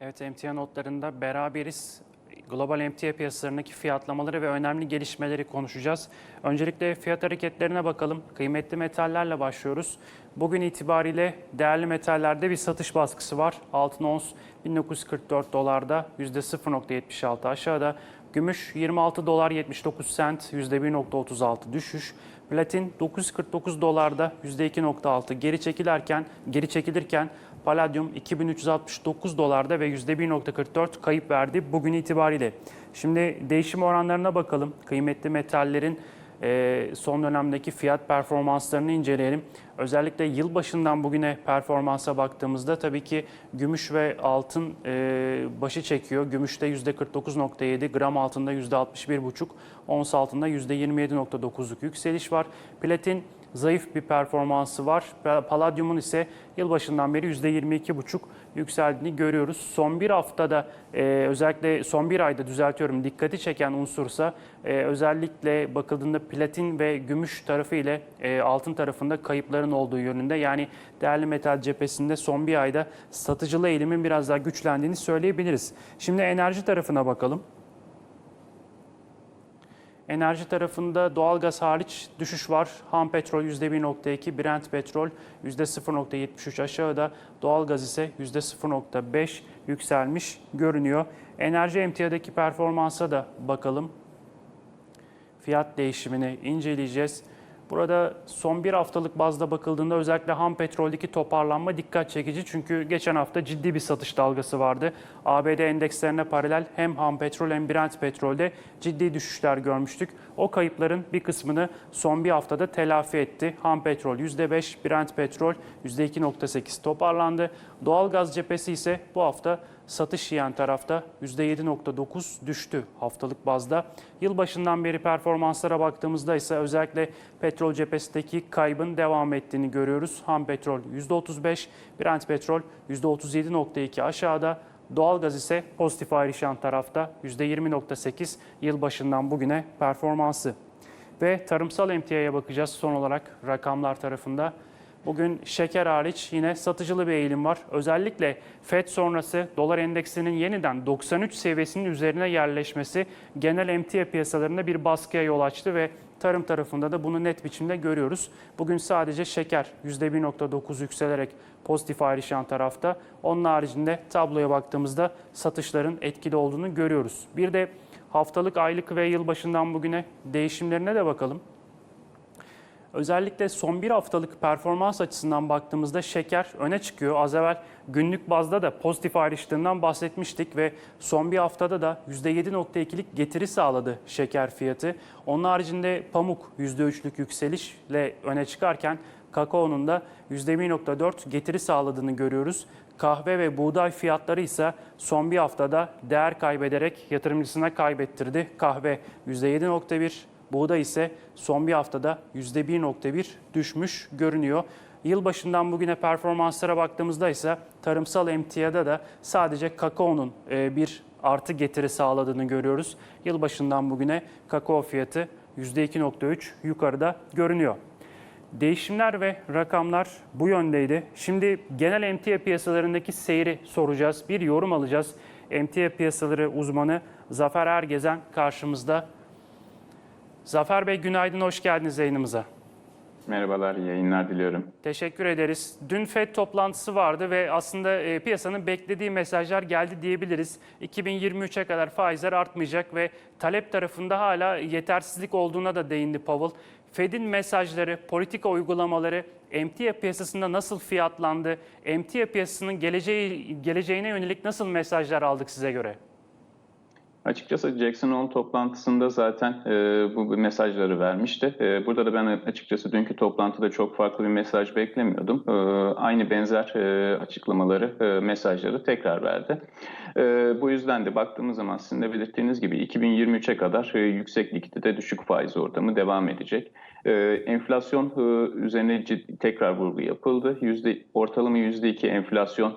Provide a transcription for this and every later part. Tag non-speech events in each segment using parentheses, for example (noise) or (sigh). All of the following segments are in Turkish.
Evet emtia notlarında beraberiz. Global emtia piyasalarındaki fiyatlamaları ve önemli gelişmeleri konuşacağız. Öncelikle fiyat hareketlerine bakalım. Kıymetli metallerle başlıyoruz. Bugün itibariyle değerli metallerde bir satış baskısı var. Altın ons 1944 dolarda %0.76 aşağıda. Gümüş 26 dolar 79 sent %1.36 düşüş. Platin 949 dolarda %2.6 geri çekilirken geri çekilirken Palladium 2369 dolarda ve %1.44 kayıp verdi bugün itibariyle. Şimdi değişim oranlarına bakalım. Kıymetli metallerin e, son dönemdeki fiyat performanslarını inceleyelim. Özellikle yılbaşından bugüne performansa baktığımızda tabii ki gümüş ve altın e, başı çekiyor. Gümüşte %49.7, gram altında %61.5, ons altında %27.9'luk yükseliş var. Platin zayıf bir performansı var. Palladium'un ise yılbaşından beri %22,5 yükseldiğini görüyoruz. Son bir haftada e, özellikle son bir ayda düzeltiyorum dikkati çeken unsursa e, özellikle bakıldığında platin ve gümüş tarafı ile e, altın tarafında kayıpların olduğu yönünde. Yani değerli metal cephesinde son bir ayda satıcılı eğilimin biraz daha güçlendiğini söyleyebiliriz. Şimdi enerji tarafına bakalım. Enerji tarafında doğalgaz hariç düşüş var. Ham petrol %1.2, Brent petrol %0.73 aşağıda. Doğalgaz ise %0.5 yükselmiş görünüyor. Enerji emtiyadaki performansa da bakalım. Fiyat değişimini inceleyeceğiz. Burada son bir haftalık bazda bakıldığında özellikle ham petroldeki toparlanma dikkat çekici. Çünkü geçen hafta ciddi bir satış dalgası vardı. ABD endekslerine paralel hem ham petrol hem Brent petrolde ciddi düşüşler görmüştük. O kayıpların bir kısmını son bir haftada telafi etti. Ham petrol %5, Brent petrol %2.8 toparlandı. Doğalgaz cephesi ise bu hafta satış yiyen tarafta %7.9 düştü haftalık bazda. Yılbaşından beri performanslara baktığımızda ise özellikle petrol cephesindeki kaybın devam ettiğini görüyoruz. Ham petrol %35, Brent petrol %37.2 aşağıda. Doğalgaz ise pozitif ayrışan tarafta %20.8 yılbaşından bugüne performansı. Ve tarımsal emtiaya bakacağız son olarak rakamlar tarafında. Bugün şeker hariç yine satıcılı bir eğilim var. Özellikle FED sonrası dolar endeksinin yeniden 93 seviyesinin üzerine yerleşmesi genel emtia piyasalarında bir baskıya yol açtı ve tarım tarafında da bunu net biçimde görüyoruz. Bugün sadece şeker %1.9 yükselerek pozitif ayrışan tarafta. Onun haricinde tabloya baktığımızda satışların etkili olduğunu görüyoruz. Bir de haftalık, aylık ve yılbaşından bugüne değişimlerine de bakalım. Özellikle son bir haftalık performans açısından baktığımızda şeker öne çıkıyor. Az evvel günlük bazda da pozitif ayrıştığından bahsetmiştik ve son bir haftada da %7.2'lik getiri sağladı şeker fiyatı. Onun haricinde pamuk %3'lük yükselişle öne çıkarken kakaonun da %1.4 getiri sağladığını görüyoruz. Kahve ve buğday fiyatları ise son bir haftada değer kaybederek yatırımcısına kaybettirdi. Kahve %7.1, Buğday ise son bir haftada %1.1 düşmüş görünüyor. Yılbaşından bugüne performanslara baktığımızda ise tarımsal emtiyada da sadece kakaonun e, bir artı getiri sağladığını görüyoruz. Yılbaşından bugüne kakao fiyatı %2.3 yukarıda görünüyor. Değişimler ve rakamlar bu yöndeydi. Şimdi genel emtia piyasalarındaki seyri soracağız. Bir yorum alacağız. Emtia piyasaları uzmanı Zafer Ergezen karşımızda. Zafer Bey günaydın, hoş geldiniz yayınımıza. Merhabalar, yayınlar diliyorum. Teşekkür ederiz. Dün FED toplantısı vardı ve aslında e, piyasanın beklediği mesajlar geldi diyebiliriz. 2023'e kadar faizler artmayacak ve talep tarafında hala yetersizlik olduğuna da değindi Powell. Fed'in mesajları, politika uygulamaları emtia piyasasında nasıl fiyatlandı? Emtia piyasasının geleceği, geleceğine yönelik nasıl mesajlar aldık size göre? Açıkçası Jackson Hole toplantısında zaten e, bu mesajları vermişti. E, burada da ben açıkçası dünkü toplantıda çok farklı bir mesaj beklemiyordum. E, aynı benzer e, açıklamaları, e, mesajları tekrar verdi. E, bu yüzden de baktığımız zaman sizin de belirttiğiniz gibi 2023'e kadar e, yüksek likidite düşük faiz ortamı devam edecek. E, enflasyon e, üzerine ciddi, tekrar vurgu yapıldı. Yüzde, ortalama %2 enflasyon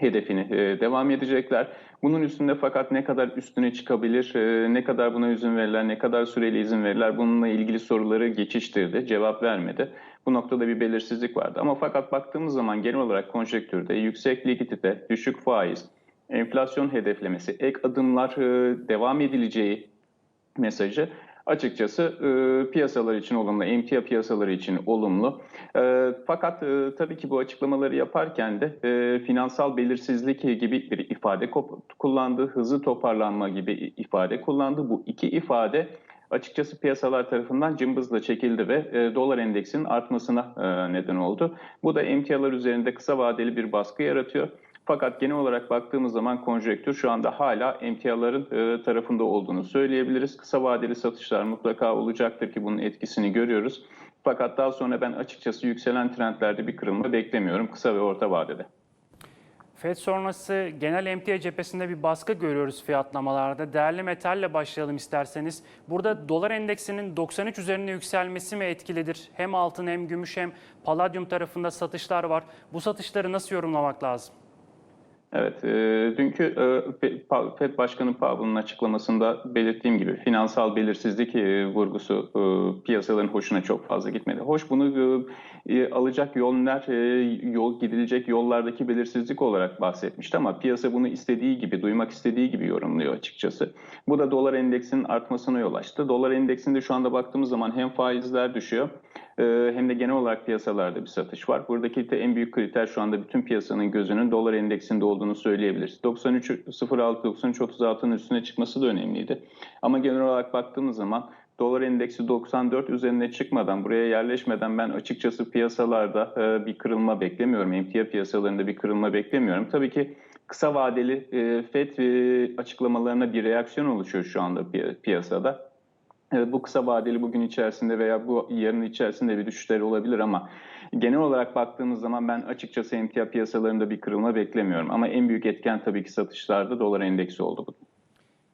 hedefini e, devam edecekler. Bunun üstünde fakat ne kadar üstüne çıkabilir, e, ne kadar buna izin verirler, ne kadar süreli izin verirler bununla ilgili soruları geçiştirdi, cevap vermedi. Bu noktada bir belirsizlik vardı. Ama fakat baktığımız zaman genel olarak konjektürde yüksek likidite, düşük faiz, enflasyon hedeflemesi, ek adımlar e, devam edileceği mesajı açıkçası e, piyasalar için olumlu, emtia piyasaları için olumlu. E, fakat e, tabii ki bu açıklamaları yaparken de e, finansal belirsizlik gibi bir ifade kullandı, hızlı toparlanma gibi ifade kullandı. Bu iki ifade açıkçası piyasalar tarafından cımbızla çekildi ve e, dolar endeksinin artmasına e, neden oldu. Bu da emtialar üzerinde kısa vadeli bir baskı yaratıyor. Fakat genel olarak baktığımız zaman konjektür şu anda hala emtiaların e, tarafında olduğunu söyleyebiliriz. Kısa vadeli satışlar mutlaka olacaktır ki bunun etkisini görüyoruz. Fakat daha sonra ben açıkçası yükselen trendlerde bir kırılma beklemiyorum kısa ve orta vadede. FED sonrası genel emtia cephesinde bir baskı görüyoruz fiyatlamalarda. Değerli metalle başlayalım isterseniz. Burada dolar endeksinin 93 üzerine yükselmesi mi etkilidir? Hem altın hem gümüş hem paladyum tarafında satışlar var. Bu satışları nasıl yorumlamak lazım? Evet, e, dünkü e, FED Başkanı Powell'ın açıklamasında belirttiğim gibi finansal belirsizlik e, vurgusu e, piyasaların hoşuna çok fazla gitmedi. Hoş bunu e, e, alacak yollar, e, yol gidilecek yollardaki belirsizlik olarak bahsetmişti ama piyasa bunu istediği gibi, duymak istediği gibi yorumluyor açıkçası. Bu da dolar endeksinin artmasına yol açtı. Dolar endeksinde şu anda baktığımız zaman hem faizler düşüyor hem de genel olarak piyasalarda bir satış var. Buradaki de en büyük kriter şu anda bütün piyasanın gözünün dolar endeksinde olduğunu söyleyebiliriz. 93.06-93.36'nın üstüne çıkması da önemliydi. Ama genel olarak baktığımız zaman dolar endeksi 94 üzerine çıkmadan, buraya yerleşmeden ben açıkçası piyasalarda e, bir kırılma beklemiyorum. Emtia piyasalarında bir kırılma beklemiyorum. Tabii ki kısa vadeli e, FED e, açıklamalarına bir reaksiyon oluşuyor şu anda pi- piyasada. Bu kısa vadeli bugün içerisinde veya bu yarın içerisinde bir düşüşler olabilir ama genel olarak baktığımız zaman ben açıkçası emtia piyasalarında bir kırılma beklemiyorum. Ama en büyük etken tabii ki satışlarda dolar endeksi oldu bu.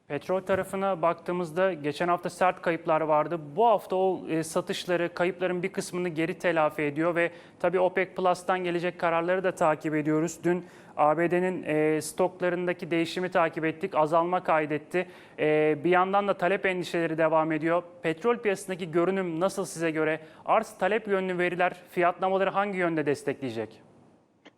Petrol tarafına baktığımızda geçen hafta sert kayıplar vardı. Bu hafta o e, satışları, kayıpların bir kısmını geri telafi ediyor ve tabii OPEC Plus'tan gelecek kararları da takip ediyoruz. Dün ABD'nin e, stoklarındaki değişimi takip ettik, azalma kaydetti. E, bir yandan da talep endişeleri devam ediyor. Petrol piyasasındaki görünüm nasıl size göre? Arz talep yönlü veriler fiyatlamaları hangi yönde destekleyecek?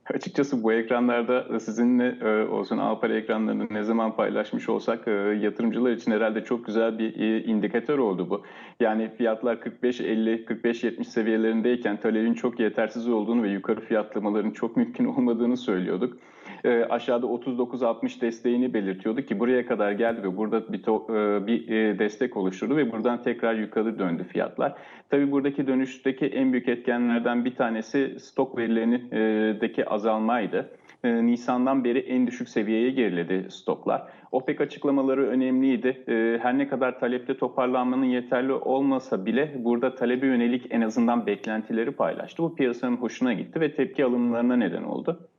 (laughs) Açıkçası bu ekranlarda sizinle e, olsun Alpar ekranlarını ne zaman paylaşmış olsak e, yatırımcılar için herhalde çok güzel bir e, indikatör oldu bu. Yani fiyatlar 45-50, 45-70 seviyelerindeyken talebin çok yetersiz olduğunu ve yukarı fiyatlamaların çok mümkün (laughs) olmadığını söylüyorduk. E, aşağıda 39-60 desteğini belirtiyordu ki buraya kadar geldi ve burada bir, to, e, bir e, destek oluşturdu ve buradan tekrar yukarı döndü fiyatlar. Tabii buradaki dönüşteki en büyük etkenlerden bir tanesi stok verilerindeki azalmaydı. E, Nisan'dan beri en düşük seviyeye geriledi stoklar. OPEC açıklamaları önemliydi. E, Her ne kadar talepte toparlanmanın yeterli olmasa bile burada talebe yönelik en azından beklentileri paylaştı. Bu piyasanın hoşuna gitti ve tepki alımlarına neden oldu.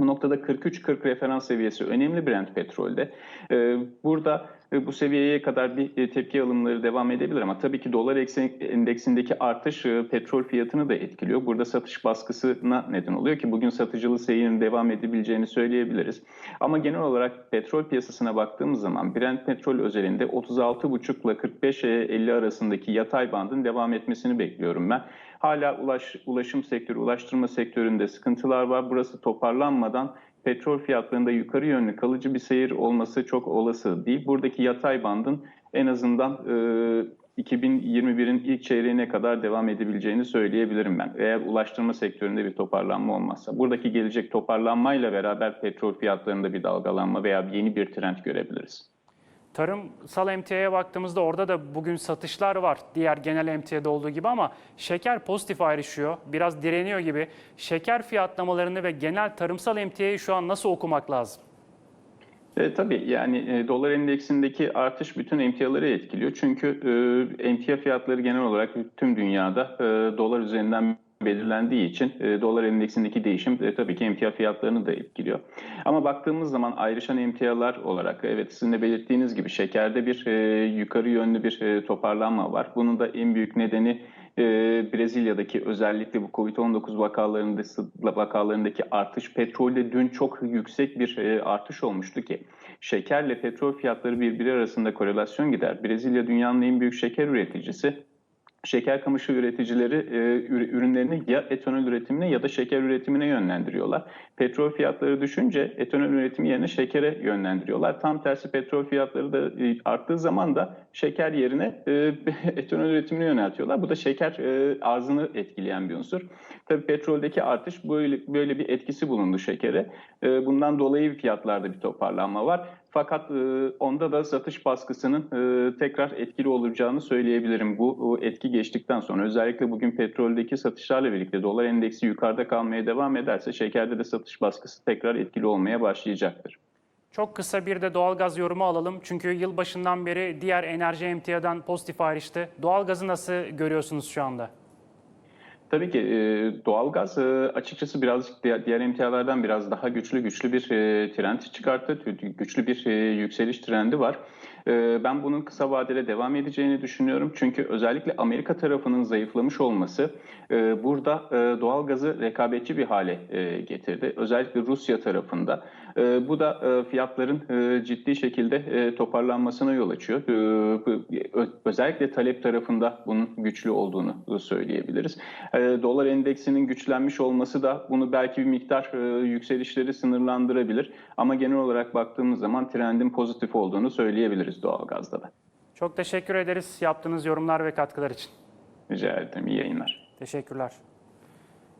Bu noktada 43-40 referans seviyesi önemli Brent petrolde. Ee, burada e, bu seviyeye kadar bir e, tepki alımları devam edebilir ama tabii ki dolar endeksindeki artış e, petrol fiyatını da etkiliyor. Burada satış baskısına neden oluyor ki bugün satıcılı seyrin devam edebileceğini söyleyebiliriz. Ama genel olarak petrol piyasasına baktığımız zaman Brent petrol özelinde 36,5 ile 45-50 arasındaki yatay bandın devam etmesini bekliyorum ben. Hala ulaş, ulaşım sektörü, ulaştırma sektöründe sıkıntılar var. Burası toparlanmadan petrol fiyatlarında yukarı yönlü kalıcı bir seyir olması çok olası değil. Buradaki yatay bandın en azından e, 2021'in ilk çeyreğine kadar devam edebileceğini söyleyebilirim ben. Eğer ulaştırma sektöründe bir toparlanma olmazsa. Buradaki gelecek toparlanmayla beraber petrol fiyatlarında bir dalgalanma veya yeni bir trend görebiliriz. Tarımsal emtiaya baktığımızda orada da bugün satışlar var. Diğer genel emtiyada olduğu gibi ama şeker pozitif ayrışıyor. Biraz direniyor gibi. Şeker fiyatlamalarını ve genel tarımsal emtiyayı şu an nasıl okumak lazım? E, tabii yani e, dolar endeksindeki artış bütün emtiaları etkiliyor. Çünkü e, emtia fiyatları genel olarak tüm dünyada e, dolar üzerinden belirlendiği için e, dolar endeksindeki değişim e, tabii ki emtia fiyatlarını da etkiliyor. Ama baktığımız zaman ayrışan emtialar olarak evet sizin de belirttiğiniz gibi şekerde bir e, yukarı yönlü bir e, toparlanma var. Bunun da en büyük nedeni e, Brezilya'daki özellikle bu Covid-19 vakalarında, vakalarındaki artış petrolde dün çok yüksek bir e, artış olmuştu ki şekerle petrol fiyatları birbiri arasında korelasyon gider. Brezilya dünyanın en büyük şeker üreticisi. Şeker kamışı üreticileri e, ür- ürünlerini ya etanol üretimine ya da şeker üretimine yönlendiriyorlar. Petrol fiyatları düşünce etanol üretimi yerine şekere yönlendiriyorlar. Tam tersi petrol fiyatları da e, arttığı zaman da şeker yerine e, (laughs) etanol üretimine yöneltiyorlar. Bu da şeker arzını etkileyen bir unsur. Tabii petroldeki artış böyle, böyle bir etkisi bulundu şekere. Bundan dolayı fiyatlarda bir toparlanma var. Fakat onda da satış baskısının tekrar etkili olacağını söyleyebilirim. Bu etki geçtikten sonra özellikle bugün petroldeki satışlarla birlikte dolar endeksi yukarıda kalmaya devam ederse şekerde de satış baskısı tekrar etkili olmaya başlayacaktır. Çok kısa bir de doğalgaz yorumu alalım. Çünkü yılbaşından beri diğer enerji emtiadan pozitif ayrıştı. Doğalgazı nasıl görüyorsunuz şu anda? Tabii ki e, doğalgaz e, açıkçası birazcık diğer, emtialardan biraz daha güçlü güçlü bir e, trend çıkarttı. Güçlü bir yükseliş trendi var. E, ben bunun kısa vadede devam edeceğini düşünüyorum. Çünkü özellikle Amerika tarafının zayıflamış olması e, burada e, doğalgazı rekabetçi bir hale e, getirdi. Özellikle Rusya tarafında. Bu da fiyatların ciddi şekilde toparlanmasına yol açıyor. Özellikle talep tarafında bunun güçlü olduğunu söyleyebiliriz. Dolar endeksinin güçlenmiş olması da bunu belki bir miktar yükselişleri sınırlandırabilir. Ama genel olarak baktığımız zaman trendin pozitif olduğunu söyleyebiliriz doğalgazda da. Çok teşekkür ederiz yaptığınız yorumlar ve katkılar için. Rica ederim. İyi yayınlar. Teşekkürler.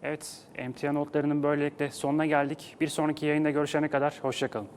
Evet, emtia notlarının böylelikle sonuna geldik. Bir sonraki yayında görüşene kadar hoşçakalın.